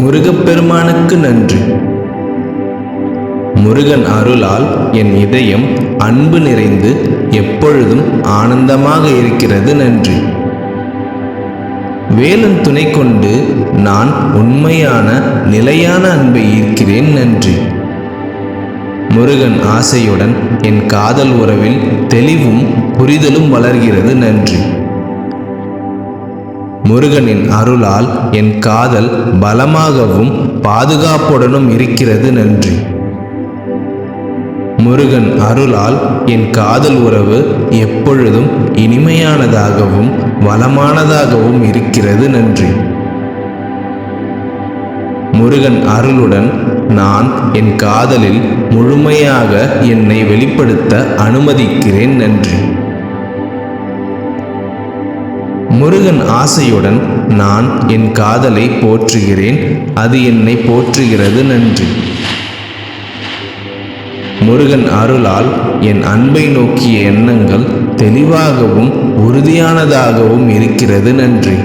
முருகப்பெருமானுக்கு நன்றி. முருகன் அருளால் என் இதயம் அன்பு நிறைந்து எப்பொழுதும் ஆனந்தமாக இருக்கிறது நன்றி. வேலன் துணை கொண்டு நான் உண்மையான நிலையான அன்பை ஈர்க்கிறேன் நன்றி. முருகன் ஆசையுடன் என் காதல் உறவில் தெளிவும் புரிதலும் வளர்கிறது நன்றி. முருகனின் அருளால் என் காதல் பலமாகவும் பாதுகாப்புடனும் இருக்கிறது நன்றி. முருகன் அருளால் என் காதல் உறவு எப்பொழுதும் இனிமையானதாகவும் வளமானதாகவும் இருக்கிறது நன்றி. முருகன் அருளுடன் நான் என் காதலில் முழுமையாக என்னை வெளிப்படுத்த அனுமதிக்கிறேன் நன்றி. முருகன் ஆசையுடன் நான் என் காதலை போற்றுகிறேன் அது என்னை போற்றுகிறது நன்றி. முருகன் அருளால் என் அன்பை நோக்கிய எண்ணங்கள் தெளிவாகவும் உறுதியானதாகவும் இருக்கிறது நன்றி.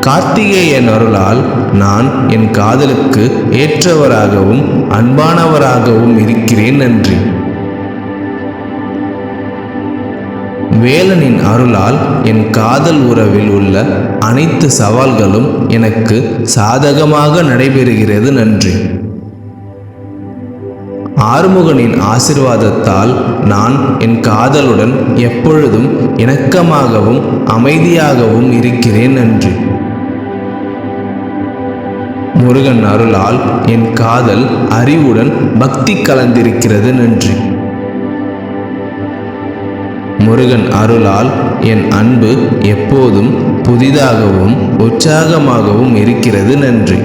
கார்த்திகேயன் அருளால் நான் என் காதலுக்கு ஏற்றவராகவும் அன்பானவராகவும் இருக்கிறேன் நன்றி. வேலனின் அருளால் என் காதல் உறவில் உள்ள அனைத்து சவால்களும் எனக்கு சாதகமாக நடைபெறுகிறது நன்றி. ஆறுமுகனின் ஆசிர்வாதத்தால் நான் என் காதலுடன் எப்பொழுதும் இணக்கமாகவும் அமைதியாகவும் இருக்கிறேன் நன்றி. முருகன் அருளால் என் காதல் அறிவுடன் பக்தி கலந்திருக்கிறது நன்றி. முருகன் அருளால் என் அன்பு எப்போதும் புதிதாகவும் உற்சாகமாகவும் இருக்கிறது நன்றி.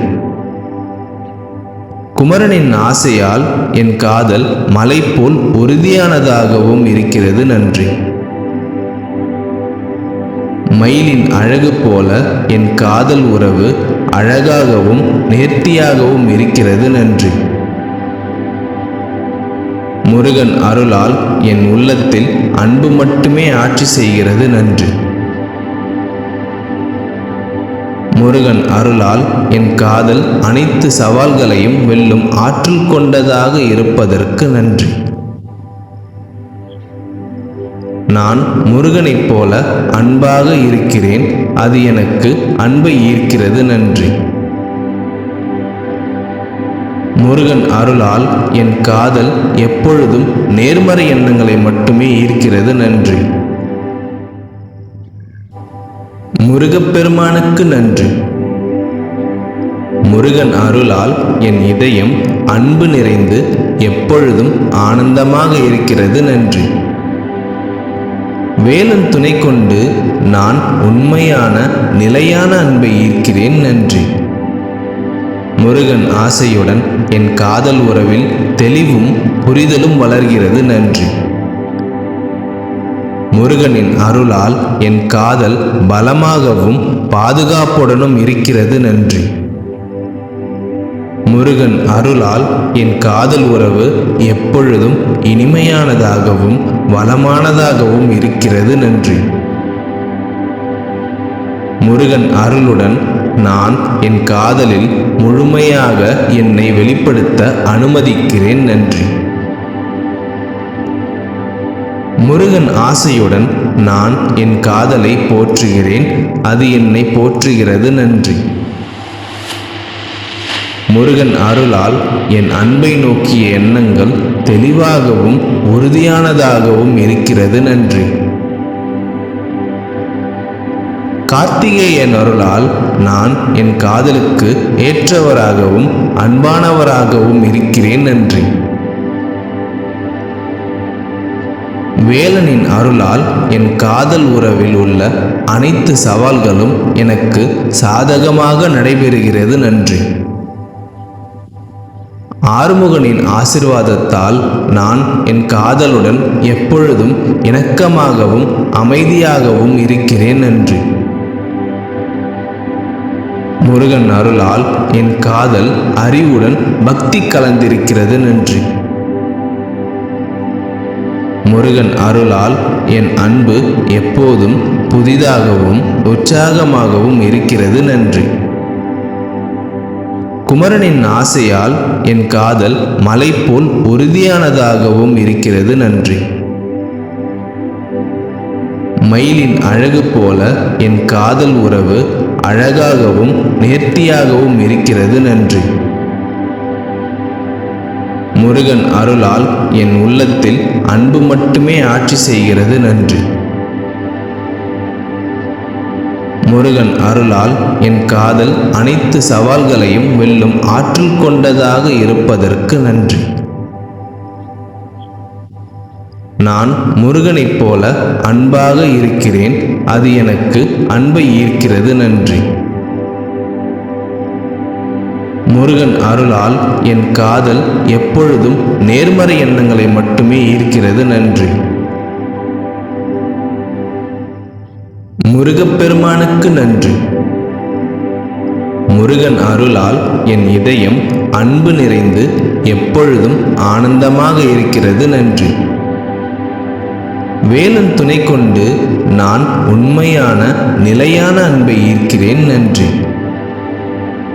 குமரனின் ஆசையால் என் காதல் மலை போல் உறுதியானதாகவும் இருக்கிறது நன்றி. மயிலின் அழகு போல என் காதல் உறவு அழகாகவும் நேர்த்தியாகவும் இருக்கிறது நன்றி. முருகன் அருளால் என் உள்ளத்தில் அன்பு மட்டுமே ஆட்சி செய்கிறது நன்றி. முருகன் அருளால் என் காதல் அனைத்து சவால்களையும் வெல்லும் ஆற்றல் கொண்டதாக இருப்பதற்கு நன்றி. நான் முருகனைப் போல அன்பாக இருக்கிறேன் அது எனக்கு அன்பை ஈர்க்கிறது நன்றி. முருகன் அருளால் என் காதல் எப்பொழுதும் நேர்மறை எண்ணங்களை மட்டுமே ஈர்க்கிறது நன்றி. முருகப்பெருமானுக்கு நன்றி. முருகன் அருளால் என் இதயம் அன்பு நிறைந்து எப்பொழுதும் ஆனந்தமாக இருக்கிறது நன்றி. வேலன் துணை கொண்டு நான் உண்மையான நிலையான அன்பை ஈர்க்கிறேன் நன்றி. முருகன் ஆசையுடன் என் காதல் உறவில் தெளிவும் புரிதலும் வளர்கிறது நன்றி. முருகனின் அருளால் என் காதல் பலமாகவும் பாதுகாப்புடனும் இருக்கிறது நன்றி. முருகன் அருளால் என் காதல் உறவு எப்பொழுதும் இனிமையானதாகவும் வளமானதாகவும் இருக்கிறது நன்றி. முருகன் அருளுடன் நான் என் காதலில் முழுமையாக என்னை வெளிப்படுத்த அனுமதிக்கிறேன் நன்றி. முருகன் ஆசையுடன் நான் என் காதலை போற்றுகிறேன் அது என்னை போற்றுகிறது நன்றி. முருகன் அருளால் என் அன்பை நோக்கிய எண்ணங்கள் தெளிவாகவும் உறுதியானதாகவும் இருக்கிறது நன்றி. கார்த்திகேயன் அருளால் நான் என் காதலுக்கு ஏற்றவராகவும் அன்பானவராகவும் இருக்கிறேன் நன்றி. வேலனின் அருளால் என் காதல் உறவில் உள்ள அனைத்து சவால்களும் எனக்கு சாதகமாக நடைபெறுகிறது நன்றி. ஆறுமுகனின் ஆசிர்வாதத்தால் நான் என் காதலுடன் எப்பொழுதும் இணக்கமாகவும் அமைதியாகவும் இருக்கிறேன் நன்றி. முருகன் அருளால் என் காதல் அறிவுடன் பக்தி கலந்திருக்கிறது நன்றி. முருகன் அருளால் என் அன்பு எப்போதும் புதிதாகவும் உற்சாகமாகவும் இருக்கிறது நன்றி. குமரனின் ஆசையால் என் காதல் மலை போல் உறுதியானதாகவும் இருக்கிறது நன்றி. மயிலின் அழகு போல என் காதல் உறவு அழகாகவும் நேர்த்தியாகவும் இருக்கிறது நன்றி. முருகன் அருளால் என் உள்ளத்தில் அன்பு மட்டுமே ஆட்சி செய்கிறது நன்றி. முருகன் அருளால் என் காதல் அனைத்து சவால்களையும் வெல்லும் ஆற்றல் கொண்டதாக இருப்பதற்கு நன்றி. நான் முருகனைப் போல அன்பாக இருக்கிறேன் அது எனக்கு அன்பை ஈர்க்கிறது நன்றி. முருகன் அருளால் என் காதல் எப்பொழுதும் நேர்மறை எண்ணங்களை மட்டுமே ஈர்க்கிறது நன்றி. முருகப்பெருமானுக்கு நன்றி. முருகன் அருளால் என் இதயம் அன்பு நிறைந்து எப்பொழுதும் ஆனந்தமாக இருக்கிறது நன்றி. வேலன் துணை கொண்டு நான் உண்மையான நிலையான அன்பை ஈர்க்கிறேன் நன்றி.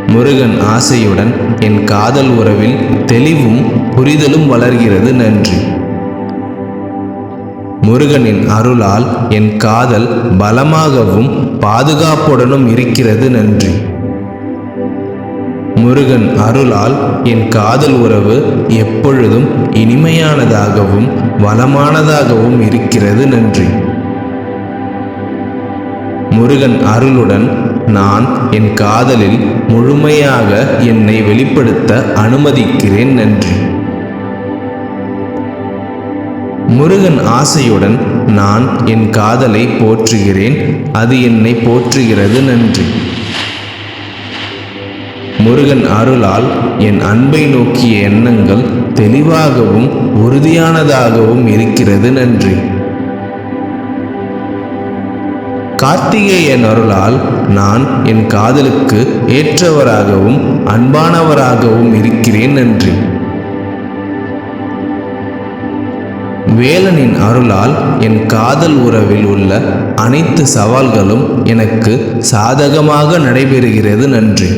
முருகன் ஆசையுடன் என் காதல் உறவில் தெளிவும் புரிதலும் வளர்கிறது நன்றி. முருகனின் அருளால் என் காதல் பலமாகவும் பாதுகாப்புடனும் இருக்கிறது நன்றி. முருகன் அருளால் என் காதல் உறவு எப்பொழுதும் இனிமையானதாகவும் வளமானதாகவும் இருக்கிறது நன்றி. முருகன் அருளுடன் நான் என் காதலில் முழுமையாக என்னை வெளிப்படுத்த அனுமதிக்கிறேன் நன்றி. முருகன் ஆசையுடன் நான் என் காதலை போற்றுகிறேன் அது என்னை போற்றுகிறது நன்றி. முருகன் அருளால் என் அன்பை நோக்கிய எண்ணங்கள் தெளிவாகவும் உறுதியானதாகவும் இருக்கிறது நன்றி. கார்த்திகேயன் அருளால் நான் என் காதலுக்கு ஏற்றவராகவும் அன்பானவராகவும் இருக்கிறேன் நன்றி. வேலனின் அருளால் என் காதல் உறவில் உள்ள அனைத்து சவால்களும் எனக்கு சாதகமாக நடைபெறுகிறது நன்றி.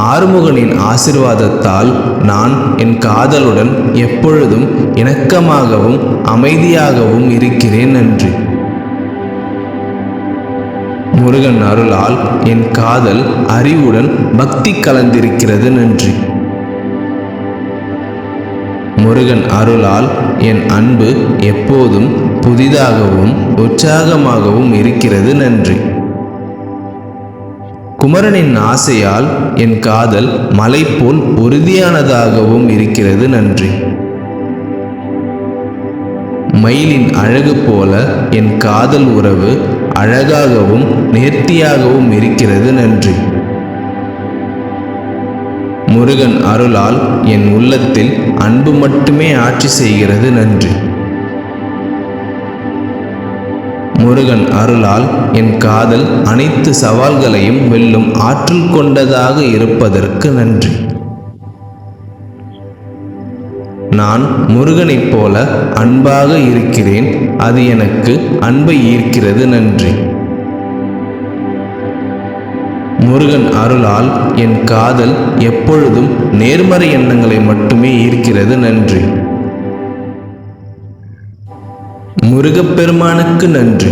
ஆறுமுகனின் ஆசிர்வாதத்தால் நான் என் காதலுடன் எப்பொழுதும் இணக்கமாகவும் அமைதியாகவும் இருக்கிறேன் நன்றி முருகன் அருளால் என் காதல் அறிவுடன் பக்தி கலந்திருக்கிறது நன்றி. முருகன் அருளால் என் அன்பு எப்போதும் புதிதாகவும் உற்சாகமாகவும் இருக்கிறது நன்றி. குமரனின் ஆசையால் என் காதல் மலை போல் உறுதியானதாகவும் இருக்கிறது நன்றி. மயிலின் அழகு போல என் காதல் உறவு அழகாகவும் நேர்த்தியாகவும் இருக்கிறது நன்றி. முருகன் அருளால் என் உள்ளத்தில் அன்பு மட்டுமே ஆட்சி செய்கிறது நன்றி. முருகன் அருளால் என் காதல் அனைத்து சவால்களையும் வெல்லும் ஆற்றல் கொண்டதாக இருப்பதற்கு நன்றி. நான் முருகனைப் போல அன்பாக இருக்கிறேன் அது எனக்கு அன்பை ஈர்க்கிறது நன்றி. முருகன் அருளால் என் காதல் எப்பொழுதும் நேர்மறை எண்ணங்களை மட்டுமே ஈர்க்கிறது நன்றி. முருகப்பெருமானுக்கு நன்றி.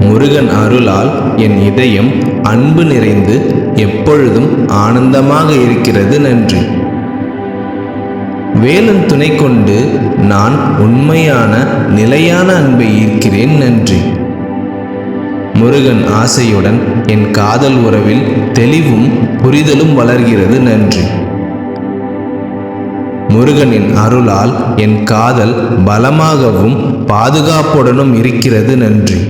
முருகன் அருளால் என் இதயம் அன்பு நிறைந்து எப்பொழுதும் ஆனந்தமாக இருக்கிறது நன்றி. வேலன் துணை கொண்டு நான் உண்மையான நிலையான அன்பை ஈர்க்கிறேன் நன்றி. முருகன் ஆசையுடன் என் காதல் உறவில் தெளிவும் புரிதலும் வளர்கிறது நன்றி. முருகனின் அருளால் என் காதல் பலமாகவும் பாதுகாப்புடனும் இருக்கிறது நன்றி.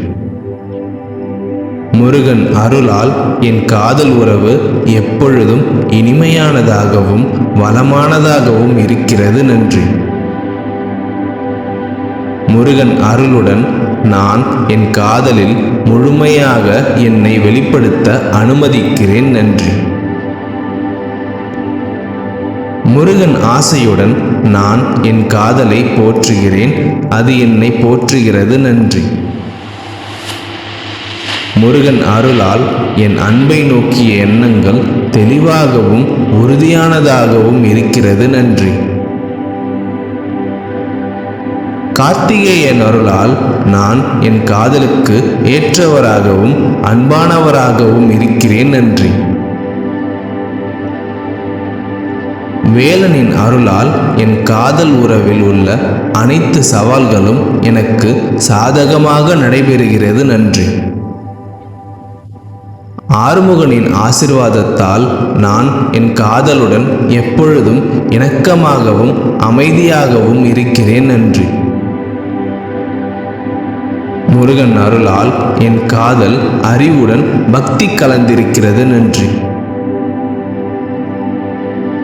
முருகன் அருளால் என் காதல் உறவு எப்பொழுதும் இனிமையானதாகவும் வளமானதாகவும் இருக்கிறது நன்றி. முருகன் அருளுடன் நான் என் காதலில் முழுமையாக என்னை வெளிப்படுத்த அனுமதிக்கிறேன் நன்றி. முருகன் ஆசையுடன் நான் என் காதலை போற்றுகிறேன் அது என்னை போற்றுகிறது நன்றி. முருகன் அருளால் என் அன்பை நோக்கிய எண்ணங்கள் தெளிவாகவும் உறுதியானதாகவும் இருக்கிறது நன்றி. கார்த்திகேயன் அருளால் நான் என் காதலுக்கு ஏற்றவராகவும் அன்பானவராகவும் இருக்கிறேன் நன்றி. வேலனின் அருளால் என் காதல் உறவில் உள்ள அனைத்து சவால்களும் எனக்கு சாதகமாக நடைபெறுகிறது நன்றி. ஆறுமுகனின் ஆசிர்வாதத்தால் நான் என் காதலுடன் எப்பொழுதும் இணக்கமாகவும் அமைதியாகவும் இருக்கிறேன் நன்றி. முருகன் அருளால் என் காதல் அறிவுடன் பக்தி கலந்திருக்கிறது நன்றி.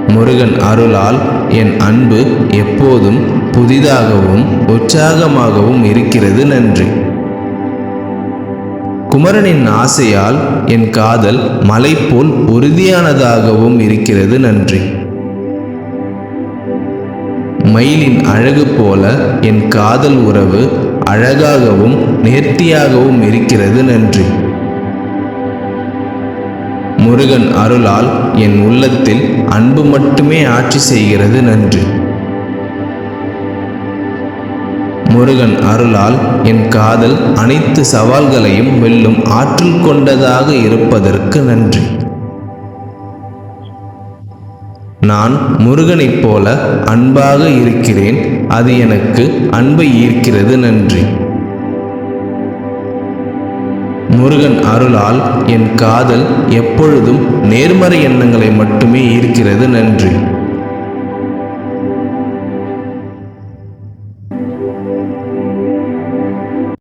முருகன் அருளால் என் அன்பு எப்போதும் புதிதாகவும் உற்சாகமாகவும் இருக்கிறது நன்றி. குமரனின் ஆசையால் என் காதல் மலை போல் உறுதியானதாகவும் இருக்கிறது நன்றி. மயிலின் அழகு போல என் காதல் உறவு அழகாகவும் நேர்த்தியாகவும் இருக்கிறது நன்றி. முருகன் அருளால் என் உள்ளத்தில் அன்பு மட்டுமே ஆட்சி செய்கிறது நன்றி. முருகன் அருளால் என் காதல் அனைத்து சவால்களையும் வெல்லும் ஆற்றல் கொண்டதாக இருப்பதற்கு நன்றி. நான் முருகனைப் போல அன்பாக இருக்கிறேன் அது எனக்கு அன்பை ஈர்க்கிறது நன்றி. முருகன் அருளால் என் காதல் எப்பொழுதும் நேர்மறை எண்ணங்களை மட்டுமே ஈர்க்கிறது. நன்றி.